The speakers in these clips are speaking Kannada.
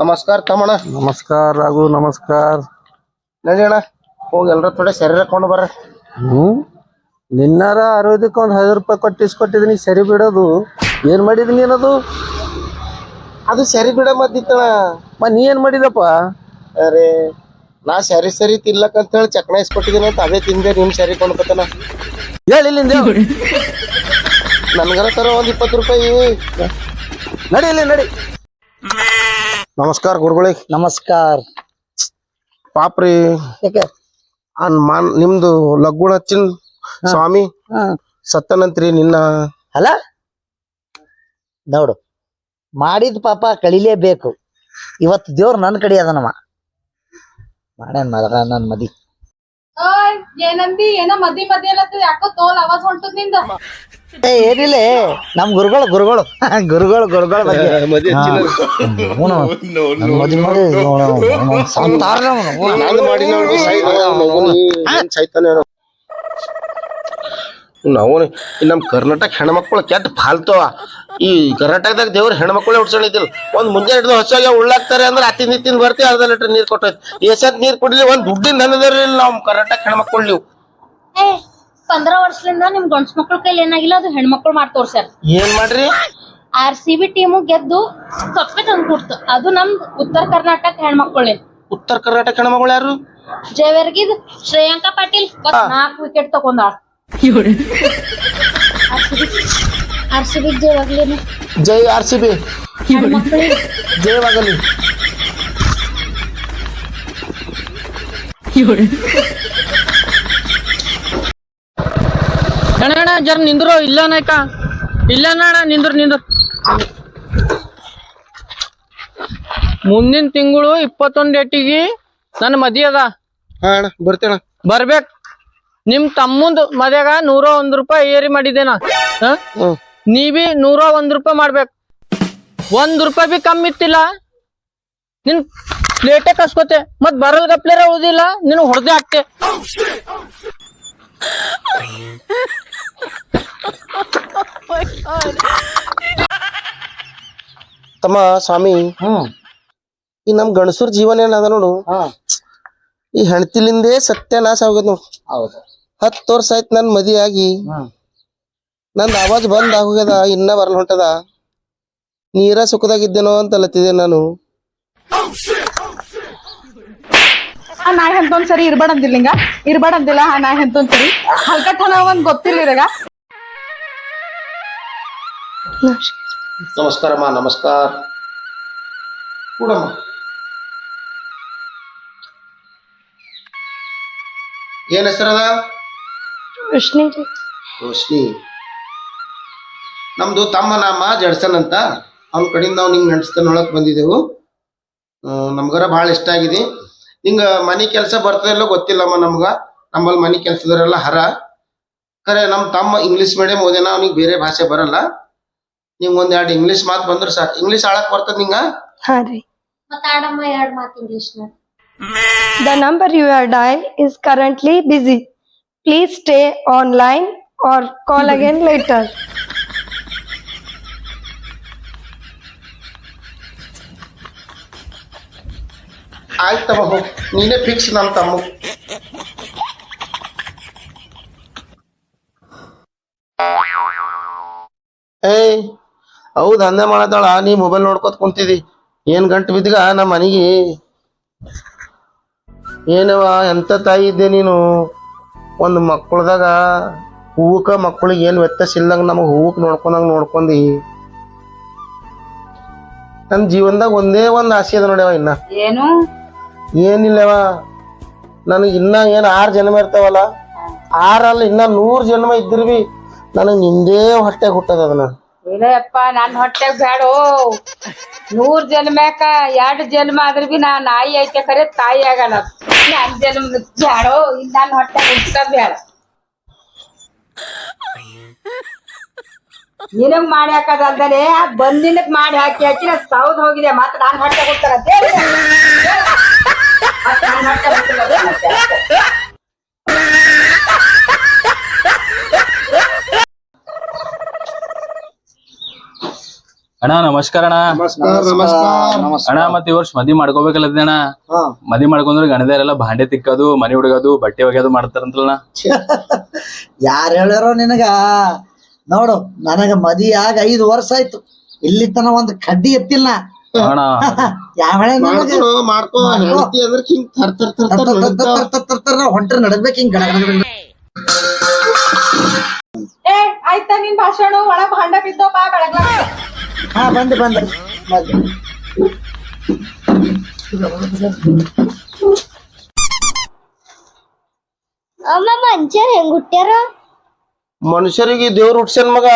ನಮಸ್ಕಾರ ತಮ್ಮಣ್ಣ. ನಮಸ್ಕಾರ ರಾಘು ನಮಸ್ಕಾರ. ನಡಿ ಅಣ್ಣ. ಹೋಗಿ ಎಲ್ಲರ ಥೋಡೆ ಸರಿ ಹಾಕೊಂಡು ಬರ್ರಿ. ಹ್ಮ್ ನಿನ್ನಾರ ಅರವದಕ್ಕೆ ಒಂದ್ ಹೈದು ರೂಪಾಯಿ ಕೊಟ್ಟು ಇಸ್ಕೊಟ್ಟಿದೀನಿ ಸರಿ ಬಿಡೋದು. ಏನ್ ಮಾಡಿದ ಏನದು ಅದು? ಸರಿ ಬಿಡ ಮತ್ತಿತ್ತಣ ಮ ನೀ ಏನ್ ಮಾಡಿದಪ್ಪ? ಅರೆ ನಾ ಸರಿ ಸರಿ ತಿನ್ಲಕ್ ಅಂತ ಹೇಳಿ ಚಕ್ನ ಇಸ್ಕೊಟ್ಟಿದ್ದೀನಿ ಅಂತ ಅದೇ ತಿಂದೆ ನಿಮ್ ಸರಿ ಕೊಂಡ್ಕೊತಾನ. ಹೇಳಿ ಇಲ್ಲಿಂದ ಹೇಳು. ನನ್ಗರ ತರ ಒಂದ್ ಇಪ್ಪತ್ತು ರೂಪಾಯಿ. ನಡಿ ಇಲ್ಲಿ ನಡಿ. ನಮಸ್ಕಾರ ಗುರುಗಳಿ. ನಮಸ್ಕಾರ. ಪಾಪ್ರಿ ಯಾಕೆ? ಅನ್ ಮಾನ್ ನಿಮ್ದು ಲಗ್ಗುಣ ಹಚ್ಚಿನ ಸ್ವಾಮಿ ಸತ್ತನಂತ್ರಿ ನಿನ್ನ ಅಲ್ಲ? ನೋಡು ಮಾಡಿದ ಪಾಪ ಕಳಿಲೇಬೇಕು. ಇವತ್ತು ದೇವ್ರು ನನ್ನ ಕಡೆ ಅದನಮ್ಮ ಮಾಡ್ಯಾನ ಮಗ ನನ್ನ ಮದಿ. ಏನಂದಿ? ಏನೋ ಮದಿ ಮದಿ ಅಲ್ಲತ್ತದ ಯಾಕೋ ತೋಲ್ ಅವಾಜ್ ಹೊಂಟದ್ನಿಂದ? ಏ ಏನಿಲ್ಲ. ನಮ್ ಗುರುಗಳು ಗುರುಗಳು. ಗುರುಗಳು ಗುರುಗಳ ಬಗ್ಗೆ. ಅವ್ನು ನನ್ ಮದಿ ಮಾಡಿ ಅವ್ನು ಸಂತಾರ ಅವ್ನು. ನಾನು ಮಾಡಿ ಸಾಯ್ತಾನೆ ನಾವು ನಮ್ಮ ಕರ್ನಾಟಕ ಹೆಣ್ಮಕ್ಳು ಕೆಟ್ಟ ಫಾಲ್ತವ ಈ ಕರ್ನಾಟಕದಾಗ ದೇವ್ರ ಹೆಣ್ಮಕ್ಳೇ ಇದ್ದಿಲ್ಲ ಒಂದು ಮುಂಜಾನೆ ಹಿಡಿದು ಹೊಸಾಗ ಉಳ್ಳಾಕ್ತಾರೆ ಅಂದ್ರೆ ಅತಿ ನಿತ್ತಿನ ಬರ್ತೀವಿ ಅರ್ಧ ಲೀಟರ್ ನೀರು ಕೊಟ್ಟೈತಿ ಎಸತ್ ನೀರ್ ಕುಡಿಲಿ ಒಂದ್ ದುಡ್ಡಿನ ಹಣದವ್ರಿ ನಮ್ಮ ಕರ್ನಾಟಕ ಹೆಣ್ಮಕ್ಳು ನೀವು. ಪಂದ್ರ ವರ್ಷದಿಂದ ನಿಮ್ ಗಂಡ್ಸ್ ಮಕ್ಳ ಕೈಲಿ ಏನಾಗಿಲ್ಲ ಅದು ಹೆಣ್ಮಕ್ಳು ಮಾಡಿ ತೋರ್ಸ್ಯಾರ. ಏನ್ ಮಾಡ್ರಿ? ಆರ್ ಸಿ ಬಿ ಟೀಮು ಗೆದ್ದು ಕಪ್ಪೆ ತಂದು ಕೊಡ್ತು. ಅದು ನಮ್ ಉತ್ತರ ಕರ್ನಾಟಕ ಹೆಣ್ಮಕ್ಳು. ಉತ್ತರ ಕರ್ನಾಟಕ ಹೆಣ್ಮಕ್ಳು ಯಾರು? ಜಯವರ್ಗಿದ್ ಶ್ರೇಯಾಂಕಾ ಪಾಟೀಲ್. ನಾಲ್ಕು ವಿಕೆಟ್ ತಗೊಂಡಾಳ. ಆರ್ ಸಿ ಬಿ ಜಯವಾಗ್ಲೇನು ಜೈ ಆರ್ ಸಿ ಬಿ ಜೈ ಜಯವಾಗಲಿ. ಅಣ್ಣ ಜರ್ ನಿಂದ್ರು ಇಲ್ಲ ನಾಯ್ಕ ಇಲ್ಲ ಅಣ್ಣ ನಿಂದ್ರು ನಿಂದ್ರು. ಮುಂದಿನ ತಿಂಗಳು ಇಪ್ಪತ್ತೊಂದು ಡೇಟಿಗೆ ನನ್ನ ಮದಿ ಅದ. ಬರ್ಬೇಕ್. ನಿಮ್ ತಮ್ಮಂದು ಮದ್ಯಾಗ ನೂರ ಒಂದ್ ರೂಪಾಯಿ ಏರಿ ಮಾಡಿದ್ದೇನ? ಹಾ? ಹ್ಮ್. ನೀ ಬಿ ನೂರ ಒಂದ್ ರೂಪಾಯಿ ಮಾಡ್ಬೇಕು. ಒಂದ್ ರೂಪಾಯಿ ಬಿ ಕಮ್ಮಿ ಇತ್ತಿಲ್ಲ ನಿನ್ ಪ್ಲೇಟೆ ಕಸ್ಕೋತೆ. ಮತ್ ಬರಲ್ ಗಪ್ಲೇರ ಉಳಿದಿಲ್ಲ ನಿನ್ ಹೊಡೆದೇ ಹಾಕ್ತೆ. ತಮ್ಮ ಸ್ವಾಮಿ ಹ್ಮ್. ಈ ನಮ್ ಗಣಸೂರ್ ಜೀವನ ಏನದ ನೋಡು? ಹಾ. ಈ ಹೆಣ್ತಿಲಿಂದೇ ಸತ್ಯನಾಶ ಆಗೋದ್ ನೋಡು. ಹೌದು. ಹತ್ತು ವರ್ಷ ಆಯ್ತು ನನ್ ಮದಿ ಆಗಿ ನಂದ್ ಆವಾಜ್ ಬಂದ್ ಆಗೋಗ್ಯದ ಇನ್ನ ಬರಲ್ ಹೊಂಟದ. ನೀರ ಸುಖದಾಗಿದ್ದೇನೋ ಅಂತ ಅಲ್ಲತ್ತಿದ್ದೆ ನಾನು. ಆ ನಾಯಿ ಎಂತೊಂದ್ ಸರಿ ಇರ್ಬೇಡ ಅಂದಿಲ್ಲ ಹಿಂಗ. ಇರ್ಬೇಡ ಅಂದಿಲ್ಲ ನಾ ಎಂತೊಂದ್ ಸರಿ. ಹಲ್ಕಟ್ಟನ ಒಂದ್ ಗೊತ್ತಿಲ್ಲ ನಮಸ್ಕಾರ ನಮಸ್ಕಾರಮ್ಮ ನಮಸ್ಕಾರ. ಕೂಡಮ್ಮ. ಏನ್ ಹೆಸರದ? ರೋಶ್ನಿ ನಮ್ದು ತಮ್ಮ ನಾಮ ಜಡ್ಸನ್ ಅಂತ. ಅವ್ನ ಕಡೆಯಿಂದ ನಾವು ನಿಂಗೆ ನಡೆಸ್ತಾನೆ ನೋಡಕ್ ಬಂದಿದ್ದೆವು. ನಮ್ಗರ ಭಾಳ ಇಷ್ಟ ಆಗಿದೆ. ನಿಂಗ ಮನಿ ಕೆಲಸ ಬರ್ತದಿಲ್ಲ ಗೊತ್ತಿಲ್ಲಮ್ಮ ನಮ್ಗ. ನಮ್ಮಲ್ಲಿ ಮನಿ ಕೆಲಸದವರೆಲ್ಲ ಹರ. ಖರೆ ನಮ್ಮ ತಮ್ಮ ಇಂಗ್ಲಿಷ್ ಮೀಡಿಯಂ ಓದೇನ ಅವ್ನಿಗೆ ಬೇರೆ ಭಾಷೆ ಬರಲ್ಲ. ನಿಂಗೆ ಒಂದ್ ಎರಡು ಇಂಗ್ಲಿಷ್ ಮಾತು ಬಂದ್ರೆ ಸಾಕು. ಇಂಗ್ಲಿಷ್ ಆಳಕ್ ಬರ್ತದ ನಿಂಗ? ಹಾ ರೀ. ಮಾತಾಡಮ್ಮ ಎರಡ್ ಮಾತು English the number you are dial is currently busy. Please stay online or call again later. ಆಯ್ತಮ್ಮ ಹೋಗ್. ನೀನೇ ಫಿಕ್ಸ್ ನಮ್ಮ ತಮ್ಮ. ಏಯ್, ಹೌದ್ ಹಂದೆ ಮಾಡತ್ತಾಳ ನೀ ಮೊಬೈಲ್ ನೋಡ್ಕೊತ ಕುಂತಿದಿ. ಏನ್ ಗಂಟು ಬಿದ್ದಿಗ ನಮ್ಮ ಮನಿಗೆ? ಏನವ ಎಂತ ತಾಯಿ ಇದ್ದೆ ನೀನು? ಒಂದು ಮಕ್ಕಳದಾಗ ಹೂವಕ್ಕ ಮಕ್ಕಳಿಗೆ ಏನು ವ್ಯತ್ಯಾಸ ಇಲ್ಲಂಗ ನಮ್ಗೆ ಹೂವುಕ್ಕೆ ನೋಡ್ಕೊಂಡಂಗೆ ನೋಡ್ಕೊಂಡಿ. ನನ್ನ ಜೀವನದಾಗ ಒಂದೇ ಒಂದು ಆಸೆ ಅದ ನೋಡ್ಯವ ಇನ್ನ. ಏನು? ಏನಿಲ್ಲವ ನನಗೆ ಇನ್ನ ಏನು ಆರು ಜನ್ಮ ಇರ್ತಾವಲ್ಲ ಆರಲ್ಲ ಇನ್ನ ನೂರು ಜನ್ಮ ಇದ್ರು ಬಿ ನನಗೆ ನಿಂದೇ ಹೊಟ್ಟೆ ಹುಟ್ಟದ ಅದನ್ನ. ಇಲ್ಲಪ್ಪ ನನ್ ಹೊಟ್ಟೆಗ್ ಬೇಡೋ ನೂರ್ ಜನ್ಮ್ಯಾಕ ಎರಡ್ ಜನ್ಮ ಆದ್ರೂ ಬಿ ನಾ ನಾಯಿ ಐತೆ ಖರೆ ತಾಯಿ ಆಗಲ್ಲ. ನನ್ ಜನ್ಮ ಬ್ಯಾಡೋ, ಇನ್ ನನ್ ಹೊಟ್ಟೆ ಹುಟ್ಟ ನಿನಗ್ ಮಾಡಿ ಹಾಕದಲ್ದಲೆ ಬಂದಿನಕ್ ಮಾಡಿ ಹಾಕಿ ಹಾಕಿ ನಾ ಸೌದ್ ಹೋಗಿದೆ. ಮತ್ತೆ ನಾನ್ ಹೊಟ್ಟೆ ಹುಟ್ಟಾರ ಹೊಟ್ಟೆ ಹುಟ್ಟಿಲ್ಲ ಅಣ್ಣ ನಮಸ್ಕಾರ ಅಣ್ಣ. ನಮಸ್ಕಾರ ನಮಸ್ಕಾರ ಅಣ್ಣ ಮತ್ತೆ ಈ ವರ್ಷ ಮದಿ ಮಾಡ್ಕೋಬೇಕಲ್ಲದ ಅಣ್ಣ ಮದಿ ಮಾಡ್ಕೊಂಡ್ರೆ ಗಣದೇರೆಲ್ಲ ಭಾಂಡೆ ತಿಕ್ಕೋದು ಮನೆ ಹುಡುಗೋದು ಬಟ್ಟೆ ಒಗೆಯೋದು ಮಾಡ್ತಾರಂತಲ್ಲ ಯಾರು ಹೇಳ್ಯಾರೋ ನಿನಗ? ನೋಡು ನನಗ ಮದಿ ಆಗ ಐದು ವರ್ಷ ಆಯ್ತು. ಇಲ್ಲಿ ತನ ಒಂದ್ ಕಡ್ಡಿ ಎತ್ತಿಲ್ಲ ಅಣ್ಣ. ಹೊಂಟ್ರ ನಡಗ್ಬೇಕು ಹಿಂಗ್ ಗಡ. ಏ ಆಯ್ತಾ ನಿನ್ ಭಾಷಣ? ಒಳ ಭಾಂಡ ಬಿದ್ದೋ ಬಾ ಬೆಳಗ್ಲ. ಹಾ ಬಂದು ಬಂದು. ಅಮ್ಮ ಹೆಂಗ್ ಹುಟ್ಟ್ಯಾರ? ಮನುಷ್ಯರಿಗೆ ದೇವ್ರ ಹುಟ್ಸನ್ ಮಗ.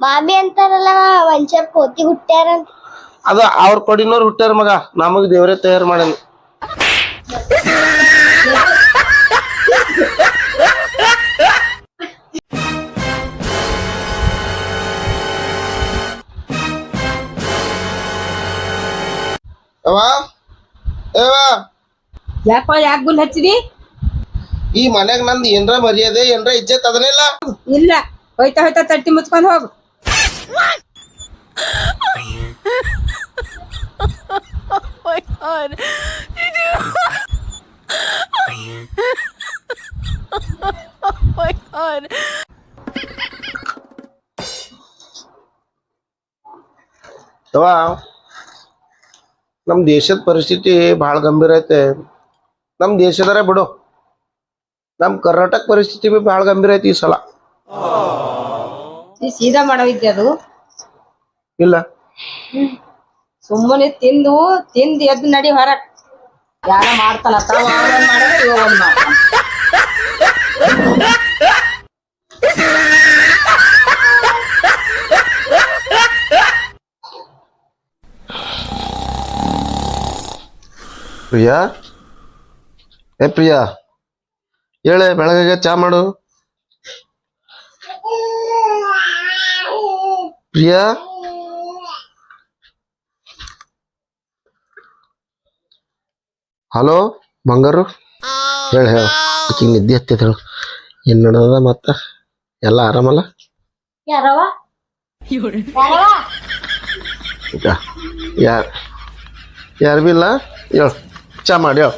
ಮಾಮಿ ಅಂತಾರಲ್ಲ ಮನುಷ್ಯರ್ ಕೋತಿ ಹುಟ್ಟ್ಯಾರ ಅಂತ. ಅದ ಅವ್ರ ಕೊಡಿನವ್ರು ಹುಟ್ಟ್ಯಾರ ಮಗ. ನಮಗ್ ದೇವ್ರೇ ತಯಾರು ಮಾಡ್ಯಾನ ಅವ್ವ ಏವ್ವ, ಯಾಕೋ ಯಾಕ ಗುಲ್ ಹಚ್ಚಿದಿ ಈ ಮನ್ಯಾಗ ನಂದ್ ಏನ್ರ ಮರ್ಯಾದೆ ಏನ್ರ ಇಜ್ಜತ್ ಅದನ್ನೆಲ್ಲ ಇಲ್ಲ ಹೋಯ್ತಾ ಹೋಯ್ತಾ ತಟ್ಟಿ ಮುಚ್ಕೊಂಡ್ ಹೋಗು ಅವ್ವ ನಮ್ ದೇಶದ ಪರಿಸ್ಥಿತಿ ಬಹಳ ಗಂಭೀರ ಐತೆ. ನಮ್ಮ ದೇಶದಾರೆ ಬಿಡು. ನಮ್ಮ ಕರ್ನಾಟಕ ಪರಿಸ್ಥಿತಿ ಬಿ ಬಹಳ ಗಂಭೀರ ಐತಿ ಈ ಸಲ. ಈ ಸೀದಾ ಮಾಡೋ ಇದ್ದೆ ಅದು? ಇಲ್ಲ. ಸುಮ್ಮನೆ ತಿಂದು ತಿಂದು ಎದ್ದು ನಡಿ ಹೊರ. ಯಾರ ಮಾಡ್ತಾನ ತಾವ ಮಾಡಿದ್ರೆ ಇವಾಗ ಒಂದ್ ಮಾಡ್ತಾನ ಪ್ರಿಯಾ? ಏ ಪ್ರಿಯಾ ಹೇಳೆ ಬೆಳಗ್ಗೆ ಚಾ ಮಾಡು. ಪ್ರಿಯಾ? ಹಲೋ ಬಂಗಾರು? ಹೇಳ ಹೇಳ. ಆಕಿ ನಿದ್ದೆ ಹತ್ತಿದ್ರು ಏನ್ ನಡೆದ ಮತ್ತ? ಎಲ್ಲ ಆರಾಮಲ್ಲ? ಯಾರು? ಯಾರು ಬಿ ಇಲ್ಲ? ಹೇಳು. ಚಾ ಮಾಡ್ಯಾವ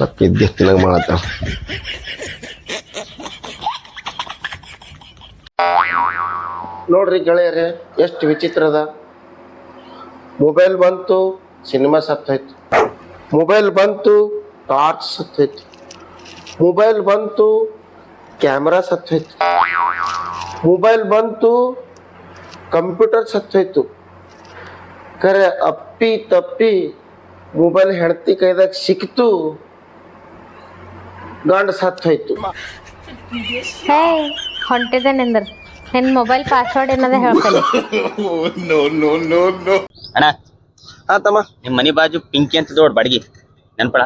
ಮತ್ತೆ ಮಾಡತ್ತಾಳ ನೋಡ್ರಿ ಗೆಳೆಯರೇ, ಎಷ್ಟು ವಿಚಿತ್ರ ಅದ. ಮೊಬೈಲ್ ಬಂತು, ಸಿನಿಮಾ ಸತ್ತೋಯ್ತು. ಮೊಬೈಲ್ ಬಂತು, ಟಾರ್ಚ್ ಸತ್ತೋಯ್ತು. ಮೊಬೈಲ್ ಬಂತು, ಕ್ಯಾಮ್ರಾ ಸತ್ತೋಯ್ತು. ಮೊಬೈಲ್ ಬಂತು, ಕಂಪ್ಯೂಟರ್ ಸತ್ತೋಯ್ತು. ಖರೆ ಅಪ್ಪಿ ತಪ್ಪಿ ಮೊಬೈಲ್ ಹೆಂಡತಿ ಕೈದಾಗ ಸಿಕ್ತು ಗಂಡ ಸತ್ತೋಯ್ತು ಹೇ ಹೊಂಟಿದೆ ನಿಂದ್ರ. ನಿನ್ ಮೊಬೈಲ್ ಪಾಸ್ವರ್ಡ್ ಏನದ ಹೇಳ್ತೇನೆ. ಅಣ್ಣ ಹಾ ತಮ್ಮ. ನಿಮ್ ಮನಿ ಬಾಜು ಪಿಂಕಿ ಅಂತ ದೊಡ್ಡ ಬಡಗಿ. ನೆನ್ಪಳ?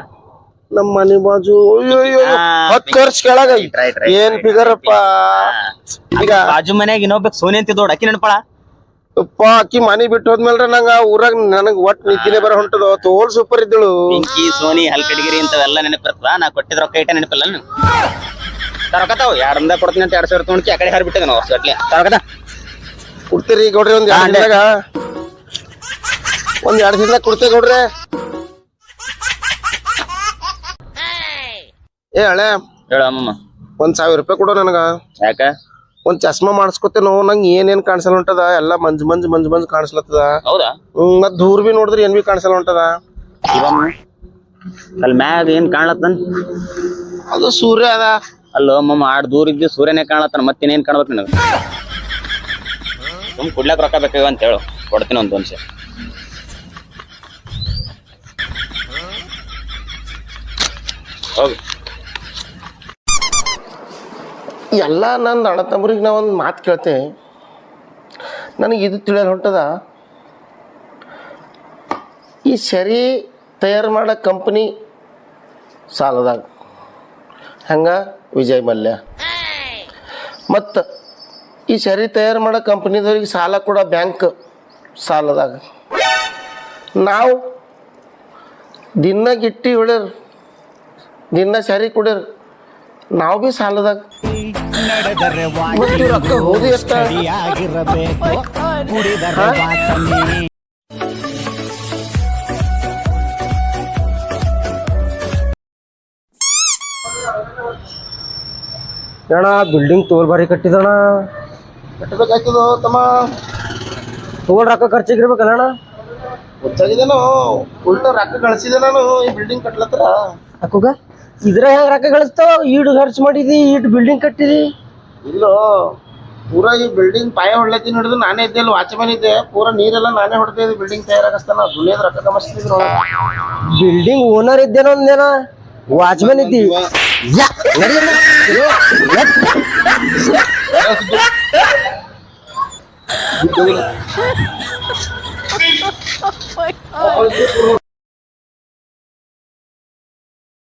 ನಮ್ಮ ಮನೆ ಬಾಜು ಅಯ್ಯೋ ಅಯ್ಯೋ ಆ, ಹತ್ತು ವರ್ಷ ಕೆಳಗ Right, right, right. ಏನ್ ಫಿಗರಪ್ಪ ಈಗ ಬಾಜು ಮನ್ಯಾಗ ಇನ್ನೊಬ್ಬ ಸೋನಿ ಅಂತ ದೊಡ್ಡ ಅಕ್ಕಿ ನೆನ್ಪಳ? ಅಕ್ಕಿ ಮನಿ ಬಿಟ್ಟು ಹೋದ್ಮೇಲ್ರ ನಂಗ ಊರಾಗ ನನಗ್ ಒಟ್ಟು ನಿದ್ದಿನೇ ಬರ ಹೊಂಟದ. ತೋಲ್ ಸೂಪರ್ ಇದ್ದಳು. ಸೋನಿ ಸೋನಿ ಹಲ್ಕಡಿಗಿರಿ ಇಂಥವೆಲ್ಲ ನೆನಪಿರ್ತದ ನಾ ಕೊಟ್ಟಿದ್ ರೊಕ್ಕ ಐಟ ನೆನಪಿಲ್ಲ ನೀನು? ತರಕತಾವ್ ಎರಡಂದ ಕೊಡ್ತೀನಿ ಅಂತ ಎರಡ್ ಸಾವಿರ ತೊಗೊಂಡ್ಕಿ ಆ ಕಡೆ ಹರಿಬಿಟ್ಟದ ನಾವು ವರ್ಷಗಟ್ಲೆ ತರಕತ ಕೊಡ್ತೀರಿ ಕೊಡ್ರಿ ಒಂದ್ ಎರಡ್ ದಿನದಾಗ? ಒಂದ್ ಎರಡ್ ದಿನದಾಗ ಕೊಡ್ತೇವೆ ಕೊಡ್ರಿ ಏ ಹಳೆ ಹೇಳ ಅಮ್ಮಮ್ಮ. ಒಂದ್ ಸಾವಿರ ರೂಪಾಯಿ ಕೊಡು ನನಗ. ಯಾಕ? ಒಂದ್ ಚಸ್ಮಾ ಮಾಡಿಸ್ಕೊತೇನೋ ನಂಗೆ ಏನೇನ್ ಕಾಣಿಸಲ್ಲ ಹೊಂಟದ. ಎಲ್ಲಾ ಮಂಜ್ ಮಂಜ್ ಮಂಜ್ ಮಂಜ್ ಕಾಣಿಸ್ಲತ್ತದ. ಹೌದಾ? ಹ್ಮ್ ಮತ್ ದೂರ್ ಬಿ ನೋಡಿದ್ರೆ ಏನ್ ಬಿ ಕಾಣಿಸಲ್ಲ ಹೊಂಟದ. ಅಲ್ಲಿ ಮ್ಯಾಗ ಏನ್ ಕಾಣ್ಲತ್ತನ್? ಅದು ಸೂರ್ಯ ಅದ. ಅಲ್ಲೋ ಮಮ್ಮ ಆಡ್ ದೂರ ಇದ್ದು ಸೂರ್ಯನೇ ಕಾಣತ್ತಾನ ಮತ್ತೇನೇನ್ ಕಾಣ್ಬೇಕು ನನಗೆ? ಸುಮ್ ಕುಡ್ಲಾಕ್ ರೊಕ್ಕ ಬೇಕಾಗ ಅಂತ ಹೇಳು. ಕೊಡ್ತೀನಿ ಒಂದು ಒಂದ್ಸೆ ಹೋಗು. ಎಲ್ಲ ನನ್ನ ಅಣ್ಣ ತಮ್ಮರಿಗೆ ನಾ ಒಂದು ಮಾತು ಕೇಳ್ತೆ. ನನಗೆ ಇದು ತಿಳಿಯಲು ಹೊಂಟದ? ಈ ಸರಿ ತಯಾರು ಮಾಡೋ ಕಂಪ್ನಿ ಸಾಲದಾಗ. ಹಂಗ? ವಿಜಯ್ ಮಲ್ಯ. ಮತ್ತು ಈ ಸರಿ ತಯಾರು ಮಾಡೋ ಕಂಪ್ನಿದವ್ರಿಗೆ ಸಾಲ ಕೊಡೋ ಬ್ಯಾಂಕ್ ಸಾಲದಾಗ. ನಾವು ದಿನ ಗಿಟ್ಟಿ ಹೊಡ್ಯರು, ದಿನ ಸರಿ ಕೊಡ್ಯರು, ನಾವು ಭೀ ಸಾಲದಾಗ. ಮತ್ತು ರೊಕ್ಕ ಹೋಗಿ ಎಷ್ಟ ಅಣ್ಣ ಬಿಲ್ಡಿಂಗ್ ತೋಲ್ ಬಾರಿ ಕಟ್ಟಿದಣ ಕಟ್ಟಬೇಕಾಯ್ತದ ತಮ್ಮ? ತೋಲ್ ರೊಕ್ಕ ಖರ್ಚಿಗಿರ್ಬೇಕಲ್ಲ ಅಣ್ಣ? ಗೊತ್ತಾಗಿದೇನೋ ಉಲ್ಟ ರೊಕ್ಕ ಕಳ್ಸಿದೆ ನಾನು ಈ ಬಿಲ್ಡಿಂಗ್ ಕಟ್ಲತ್ರ. ಅಕ್ಕುಗ? ಇದ್ರ ಹೆಂಗ್ ರೊಕ್ಕ ಗಳಿಸ್ತಾವ? ಈಡು ಖರ್ಚು ಮಾಡಿದಿ ಈಟ್ ಬಿಲ್ಡಿಂಗ್ ಕಟ್ಟಿದಿ. ಇಲ್ಲೋ ಪೂರ ಈ ಬಿಲ್ಡಿಂಗ್ ಪಾಯ ಹೊಡ್ಲತ್ತೀನಿ ಹಿಡಿದು ನಾನೇ ಇದ್ದೆ ಅಲ್ಲಿ ವಾಚ್ಮನ್ ಇದ್ದೆ. ಪೂರ ನೀರೆಲ್ಲ ನಾನೇ ಹೊಡ್ತಾ ಇದ್ದೆ ಬಿಲ್ಡಿಂಗ್ ತಯಾರಾಗಸ್ತಾನ ದುನಿಯಾದ ರೊಕ್ಕ ಕಮಸ್ತಿದ್ರು ಬಿಲ್ಡಿಂಗ್ ಓನರ್ ಇದ್ದೇನೋ ಅಂದೇನ ವಾಚ್ಮನ್ ಇದ್ದಿ. ಯಾ. ಎತ್.